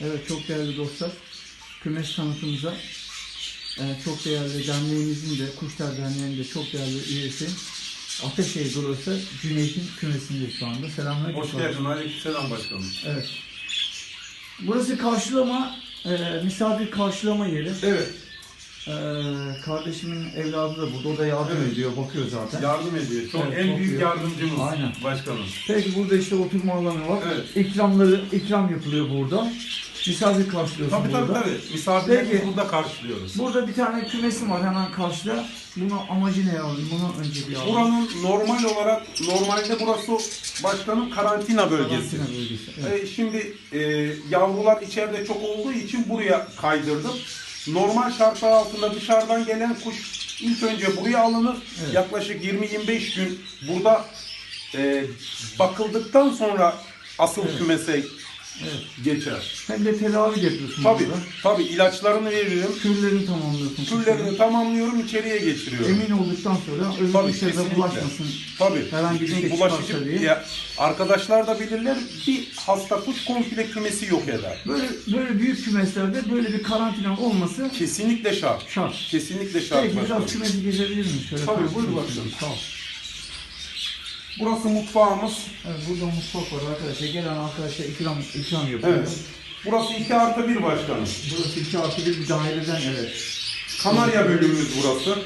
Evet çok değerli dostlar. Kümes tanıtımıza e, çok değerli derneğimizin de Kuşlar Derneği'nin de çok değerli üyesi Ateşehir Burası Cüneyt'in kümesinde şu anda. Selamünaleyküm. Hoş geldin. Aleykümselam başkanım. Evet. Burası karşılama, e, misafir karşılama yeri. Evet. E, kardeşimin evladı da burada. O da yardım Evet. ediyor, bakıyor zaten. Yardım ediyor. Çok Evet, en çok büyük iyi. yardımcımız Aynen. başkanım. Peki burada işte oturma alanı var. Evet. İkramları, ikram yapılıyor burada. Misafir karşılıyorsun Tabii burada. tabii Peki. burada karşılıyoruz. Burada bir tane kümesim var hemen karşıda. Bunun amacı ne yavrum? Bunu önce bir alalım. Buranın normal olarak normalde burası başkanım karantina bölgesi. Karantina bölgesi. Evet. Ee, şimdi e, yavrular içeride çok olduğu için buraya kaydırdım. Normal şartlar altında dışarıdan gelen kuş ilk önce buraya alınır. Evet. Yaklaşık 20-25 gün burada e, bakıldıktan sonra asıl kümese evet. geçer. Hem de tedavi de yapıyorsun Tabii, burada. tabii ilaçlarını veririm. Kürlerini tamamlıyorsun. Türlerini tamamlıyorum, içeriye geçiriyorum. Emin olduktan sonra öbür kesinlikle. bulaşmasın. Tabii. Herhangi bir şey bulaşıcı diye. ya, arkadaşlar da bilirler bir hasta kuş komple kümesi yok eder. Böyle böyle büyük kümeslerde böyle bir karantina olması Kesinlikle şart. şart. Kesinlikle şart. Peki biraz kümesi gezebilir miyiz? Şöyle Tabii, buyur geçelim. başkanım. Burası mutfağımız. Evet, burada mutfak var arkadaşlar. Gelen arkadaşlar ikram, ikram yapıyor. Evet. Burası 2 artı 1 başkanım. Burası iki artı bir bir daireden evet. Kanarya bölümümüz burası.